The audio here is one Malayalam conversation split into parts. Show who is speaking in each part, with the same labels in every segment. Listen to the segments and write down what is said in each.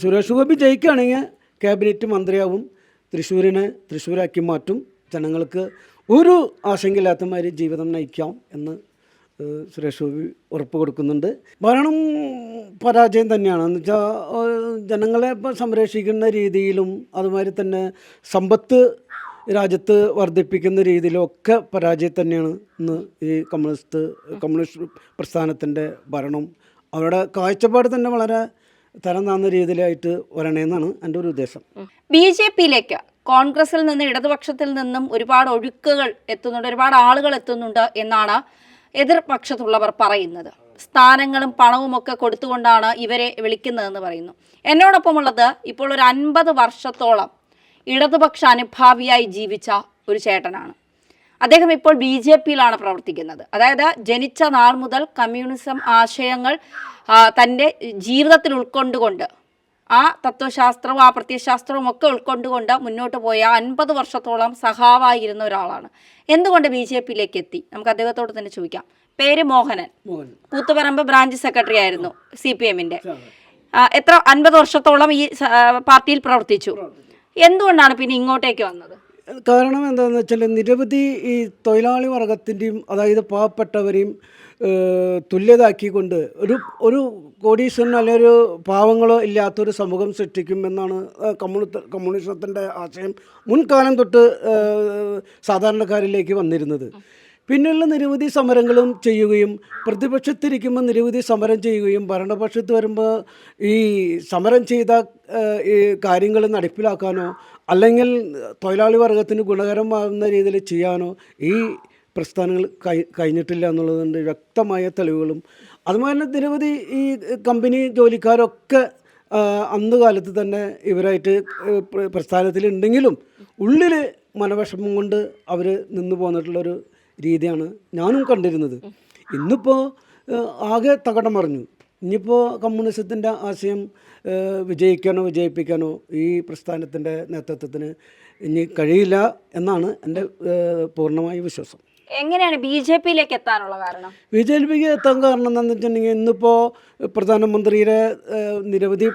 Speaker 1: സുരേഷ് ഗോപി ജയിക്കുകയാണെങ്കിൽ ക്യാബിനറ്റ് മന്ത്രിയാവും തൃശ്ശൂരിനെ തൃശ്ശൂരാക്കി മാറ്റും ജനങ്ങൾക്ക് ഒരു ആശങ്കയില്ലാത്ത മാതിരി ജീവിതം നയിക്കാം എന്ന് സുരേഷ് ഗോപി ഉറപ്പ് കൊടുക്കുന്നുണ്ട്. ഭരണം പരാജയം തന്നെയാണ്. എന്ന് വെച്ചാൽ ജനങ്ങളെ ഇപ്പം സംരക്ഷിക്കുന്ന രീതിയിലും അതുമാതിരി തന്നെ സമ്പത്ത് രാജ്യത്ത് വർദ്ധിപ്പിക്കുന്ന രീതിയിലും ഒക്കെ പരാജയം തന്നെയാണ് ഇന്ന് ഈ കമ്മ്യൂണിസ്റ്റ് കമ്മ്യൂണിസ്റ്റ് പ്രസ്ഥാനത്തിന്റെ ഭരണം. അവരുടെ കാഴ്ചപ്പാട് തന്നെ വളരെ തരം താന്ന രീതിയിലായിട്ട് വരണേന്നാണ് എന്റെ ഒരു ഉദ്ദേശം.
Speaker 2: ബി ജെ പിയിലേക്ക് കോൺഗ്രസിൽ നിന്ന് ഇടതുപക്ഷത്തിൽ നിന്നും ഒരുപാട് ഒഴുക്കുകൾ എത്തുന്നുണ്ട് ഒരുപാട് ആളുകൾ എത്തുന്നുണ്ട് എന്നാണ് എതിർപക്ഷത്തുള്ളവർ പറയുന്നത്. സ്ഥാനങ്ങളും പണവും ഒക്കെ കൊടുത്തുകൊണ്ടാണ് ഇവരെ വിളിക്കുന്നതെന്ന് പറയുന്നു. എന്നോടൊപ്പമുള്ളത് ഇപ്പോൾ ഒരു അൻപത് വർഷത്തോളം ഇടതുപക്ഷ അനുഭാവിയായി ജീവിച്ച ഒരു ചേട്ടനാണ്. അദ്ദേഹം ഇപ്പോൾ ബി ജെ പിയിലാണ് പ്രവർത്തിക്കുന്നത്. അതായത് ജനിച്ച നാൾ മുതൽ കമ്മ്യൂണിസം ആശയങ്ങൾ തന്റെ ജീവിതത്തിൽ ഉൾക്കൊണ്ടുകൊണ്ട് ആ തത്വശാസ്ത്രവും ആ പ്രത്യയശാസ്ത്രവും ഒക്കെ ഉൾക്കൊണ്ടുകൊണ്ട് മുന്നോട്ട് പോയ അൻപത് വർഷത്തോളം സഹാവായിരുന്ന ഒരാളാണ്. എന്തുകൊണ്ട് ബി ജെ പിയിലേക്ക് എത്തി? നമുക്ക് അദ്ദേഹത്തോട് തന്നെ ചോദിക്കാം. പേര് മോഹനൻ. കൂത്തുപറമ്പ് ബ്രാഞ്ച് സെക്രട്ടറി ആയിരുന്നു സി പി എമ്മിന്റെ എത്ര അൻപത് വർഷത്തോളം ഈ പാർട്ടിയിൽ പ്രവർത്തിച്ചു. എന്തുകൊണ്ടാണ് പിന്നെ ഇങ്ങോട്ടേക്ക് വന്നത്?
Speaker 1: കാരണം എന്താണെന്ന് വെച്ചാൽ നിരവധി ഈ തൊഴിലാളി വർഗത്തിന്റെയും അതായത് പാവപ്പെട്ടവരെയും തുല്യതാക്കിക്കൊണ്ട് ഒരു ഒരു കോടീശ്വരൻ അല്ലെങ്കിൽ ഒരു പാവങ്ങളോ ഇല്ലാത്തൊരു സമൂഹം സൃഷ്ടിക്കും എന്നാണ് ഏഹ്, കമ്മ്യൂണി കമ്മ്യൂണിസത്തിന്റെ ആശയം മുൻകാലം തൊട്ട് സാധാരണക്കാരിലേക്ക് വന്നിരുന്നത്. പിന്നെയുള്ള നിരവധി സമരങ്ങളും ചെയ്യുകയും പ്രതിപക്ഷത്തിരിക്കുമ്പോൾ നിരവധി സമരം ചെയ്യുകയും ഭരണപക്ഷത്ത് വരുമ്പോൾ ഈ സമരം ചെയ്ത ഈ കാര്യങ്ങൾ നടപ്പിലാക്കാനോ അല്ലെങ്കിൽ തൊഴിലാളി വർഗത്തിന് ഗുണകരമാകുന്ന രീതിയിൽ ചെയ്യാനോ ഈ പ്രസ്ഥാനങ്ങൾ കഴിഞ്ഞിട്ടില്ല എന്നുള്ളതുകൊണ്ട് വ്യക്തമായ തെളിവുകളും. അതുപോലെ തന്നെ നിരവധി ഈ കമ്പനി ജോലിക്കാരൊക്കെ അന്ന് കാലത്ത് തന്നെ ഇവരായിട്ട് പ്രസ്ഥാനത്തിലുണ്ടെങ്കിലും ഉള്ളിൽ മനവിഷമം കൊണ്ട് അവർ നിന്ന് പോന്നിട്ടുള്ളൊരു രീതിയാണ് ഞാനും കണ്ടിരുന്നത്. ഇന്നിപ്പോൾ ആകെ തകടം മറിഞ്ഞു. ഇനിയിപ്പോൾ കമ്മ്യൂണിസത്തിന്റെ ആശയം വിജയിക്കാനോ വിജയിപ്പിക്കാനോ ഈ പ്രസ്ഥാനത്തിന്റെ നേതൃത്വത്തിന് ഇനി കഴിയില്ല എന്നാണ് എന്റെ പൂർണമായ വിശ്വാസം.
Speaker 2: എങ്ങനെയാണ് ബി ജെ പിയിലേക്ക് എത്താനുള്ള കാരണം?
Speaker 1: ബി ജെ പിക്ക് എത്താൻ കാരണം എന്താണെന്ന് വെച്ചിട്ടുണ്ടെങ്കിൽ ഇന്നിപ്പോൾ പ്രധാനമന്ത്രിയുടെ നിരവധി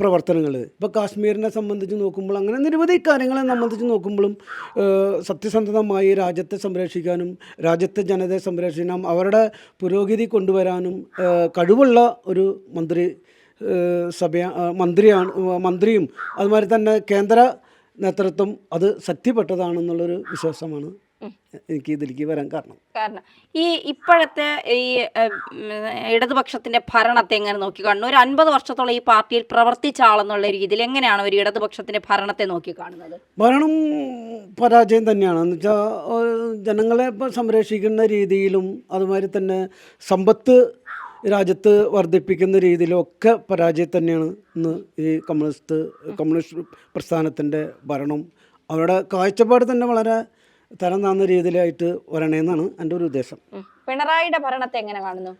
Speaker 1: പ്രവർത്തനങ്ങൾ ഇപ്പോൾ കാശ്മീരിനെ സംബന്ധിച്ച് നോക്കുമ്പോൾ അങ്ങനെ നിരവധി കാര്യങ്ങളെ സംബന്ധിച്ച് നോക്കുമ്പോഴും സത്യസന്ധമായി രാജ്യത്തെ സംരക്ഷിക്കാനും രാജ്യത്തെ ജനതയെ സംരക്ഷിക്കാനും അവരുടെ പുരോഗതി കൊണ്ടുവരാനും കഴിവുള്ള ഒരു മന്ത്രി സഭ മന്ത്രിയാണ് മന്ത്രിയും അതുമാതിരി തന്നെ കേന്ദ്ര നേതൃത്വം അത് സത്യപ്പെട്ടതാണെന്നുള്ളൊരു വിശ്വാസമാണ് എനിക്ക് ഇതിലേക്ക് വരാൻ കാരണം.
Speaker 2: കാരണം ഈ ഇപ്പോഴത്തെ ഈ ഇടതുപക്ഷത്തിന്റെ ഭരണത്തെ എങ്ങനെ നോക്കി കാണുന്നു? ഒരു അൻപത് വർഷത്തോളം ഈ പാർട്ടിയിൽ പ്രവർത്തിച്ച ആളെന്നുള്ള രീതിയിൽ എങ്ങനെയാണ് ഒരു ഇടതുപക്ഷത്തിന്റെ ഭരണത്തെ നോക്കി കാണുന്നത്?
Speaker 1: ഭരണം പരാജയം തന്നെയാണ്. എന്ന് വെച്ചാൽ ജനങ്ങളെ സംരക്ഷിക്കുന്ന രീതിയിലും അതുമാതിരി തന്നെ സമ്പത്ത് രാജ്യത്ത് വർദ്ധിപ്പിക്കുന്ന രീതിയിലും ഒക്കെ പരാജയം തന്നെയാണ് ഇന്ന് ഈ കമ്മ്യൂണിസ്റ്റ് കമ്മ്യൂണിസ്റ്റ് പ്രസ്ഥാനത്തിന്റെ ഭരണം. അവരുടെ കാഴ്ചപ്പാട് തന്നെ വളരെ തരം താന്ന രീതിയിലായിട്ട് വരണേന്നാണ് എന്റെ ഒരു ഉദ്ദേശം.
Speaker 2: പിണറായിയുടെ ഭരണത്തെ എങ്ങനെ കാണുന്നു?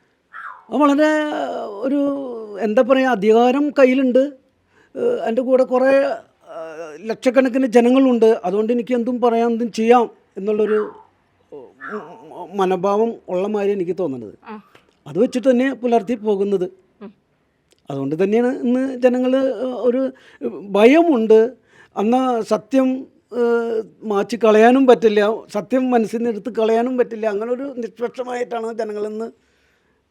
Speaker 1: വളരെ ഒരു എന്താ പറയുക അധികാരം കയ്യിലുണ്ട്. എന്റെ കൂടെ കുറേ ലക്ഷക്കണക്കിന് ജനങ്ങളുണ്ട്. അതുകൊണ്ട് എനിക്ക് എന്തും പറയാം എന്തും ചെയ്യാം എന്നുള്ളൊരു മനോഭാവം ഉള്ള മാതിരി എനിക്ക് തോന്നുന്നത്. അത് വെച്ചിട്ട് തന്നെ പുലർത്തി പോകുന്നത്. അതുകൊണ്ട് തന്നെയാണ് ഇന്ന് ജനങ്ങൾ ഒരു ഭയമുണ്ട്. അന്ന് സത്യം മാറ്റി കളയാനും പറ്റില്ല. സത്യം മനസ്സിൽ എടുത്ത് കളയാനും പറ്റില്ല. അങ്ങനൊരു നിഷ്പക്ഷമായിട്ടാണ് ജനങ്ങളിന്ന്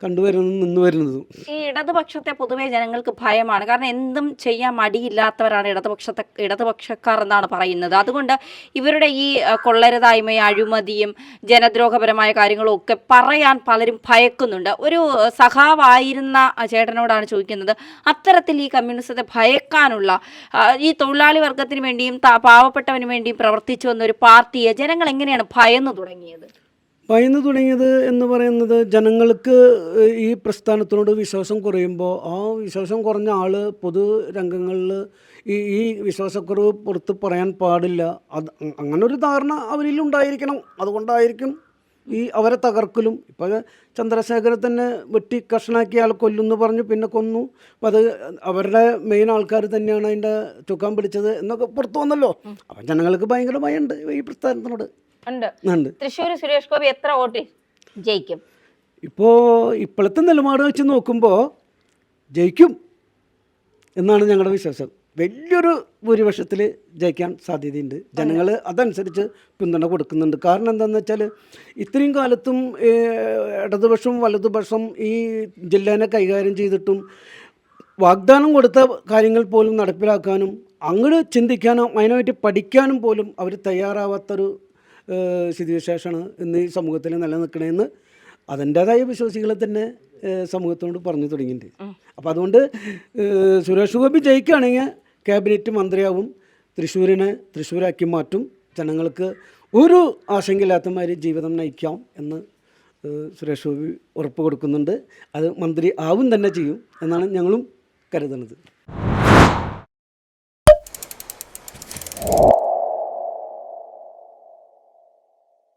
Speaker 1: കണ്ടുവരുന്നത് നിന്ന് വരുന്നതും
Speaker 2: ഈ ഇടതുപക്ഷത്തെ പൊതുവേ ജനങ്ങൾക്ക് ഭയമാണ്. കാരണം എന്തും ചെയ്യാൻ മടിയില്ലാത്തവരാണ് ഇടതുപക്ഷത്തെ ഇടതുപക്ഷക്കാർ എന്നാണ് പറയുന്നത്. അതുകൊണ്ട് ഇവരുടെ ഈ കൊള്ളരുതായ്മയും അഴിമതിയും ജനദ്രോഹപരമായ കാര്യങ്ങളും ഒക്കെ പറയാൻ പലരും ഭയക്കുന്നുണ്ട്. ഒരു സഖാവായിരുന്ന ചേട്ടനോടാണ് ചോദിക്കുന്നത് അത്തരത്തിൽ ഈ കമ്മ്യൂണിസത്തെ ഭയക്കാനുള്ള ഈ തൊഴിലാളി വർഗത്തിന് വേണ്ടിയും പാവപ്പെട്ടവന് വേണ്ടിയും പ്രവർത്തിച്ചു വന്ന ഒരു പാർട്ടിയെ ജനങ്ങൾ എങ്ങനെയാണ് ഭയന്നു തുടങ്ങിയത്?
Speaker 1: ഭയന്നു തുടങ്ങിയത് എന്ന് പറയുന്നത് ജനങ്ങൾക്ക് ഈ പ്രസ്ഥാനത്തിനോട് വിശ്വാസം കുറയുമ്പോൾ ആ വിശ്വാസം കുറഞ്ഞ ആൾ പൊതു രംഗങ്ങളിൽ ഈ ഈ വിശ്വാസക്കുറവ് പുറത്ത് പറയാൻ പാടില്ല. അത് അങ്ങനൊരു ധാരണ അവരിൽ ഉണ്ടായിരിക്കണം. അതുകൊണ്ടായിരിക്കും ഈ അവരെ തകർക്കലും. ഇപ്പോൾ ചന്ദ്രശേഖരെ തന്നെ വെട്ടി കഷ്ണാക്കി ആൾ കൊല്ലുന്നു പറഞ്ഞു പിന്നെ കൊന്നു. അപ്പം അത് അവരുടെ മെയിൻ ആൾക്കാർ തന്നെയാണ് അതിന്റെ ചുക്കാൻ പിടിച്ചത് എന്നൊക്കെ പുറത്തു വന്നല്ലോ. അപ്പം ജനങ്ങൾക്ക് ഭയങ്കര ഭയമുണ്ട് ഈ പ്രസ്ഥാനത്തിനോട്.
Speaker 2: ഉണ്ട്. തൃശ്ശൂർ സുരേഷ് ഗോപി എത്ര വോട്ട് ജയിക്കും?
Speaker 1: ഇപ്പോ ഇപ്പോഴത്തെ നിലപാട് വെച്ച് നോക്കുമ്പോൾ ജയിക്കും എന്നാണ് ഞങ്ങളുടെ വിശ്വാസം. വലിയൊരു ഭൂരിപക്ഷത്തിൽ ജയിക്കാൻ സാധ്യതയുണ്ട്. ജനങ്ങൾ അതനുസരിച്ച് പിന്തുണ കൊടുക്കുന്നുണ്ട്. കാരണം എന്താണെന്ന് വെച്ചാൽ ഇത്രയും കാലത്തും ഇടതുപക്ഷം വലതുപക്ഷം ഈ ജില്ലേനെ കൈകാര്യം ചെയ്തിട്ടും വാഗ്ദാനം കൊടുത്ത കാര്യങ്ങൾ പോലും നടപ്പിലാക്കാനും അങ്ങോട്ട് ചിന്തിക്കാനും അതിനെപ്പറ്റി പഠിക്കാനും പോലും അവർ തയ്യാറാവാത്തൊരു സ്ഥിതിവിശേഷമാണ് ഇന്ന് ഈ സമൂഹത്തിൽ നിലനിൽക്കണമെന്ന് അതിന്റേതായ വിശ്വാസികളെ തന്നെ സമൂഹത്തോട് പറഞ്ഞു തുടങ്ങിയിട്ടുണ്ട്. അപ്പോൾ അതുകൊണ്ട് സുരേഷ് ഗോപി ജയിക്കുകയാണെങ്കിൽ ക്യാബിനറ്റ് മന്ത്രിയാവും തൃശ്ശൂരിനെ തൃശ്ശൂരാക്കി മാറ്റും ജനങ്ങൾക്ക് ഒരു ആശങ്കയില്ലാത്ത മാതിരി ജീവിതം നയിക്കാം എന്ന് സുരേഷ് ഗോപി ഉറപ്പ് കൊടുക്കുന്നുണ്ട്. അത് മന്ത്രി ആവും തന്നെ ചെയ്യും എന്നാണ് ഞങ്ങളും കരുതുന്നത്.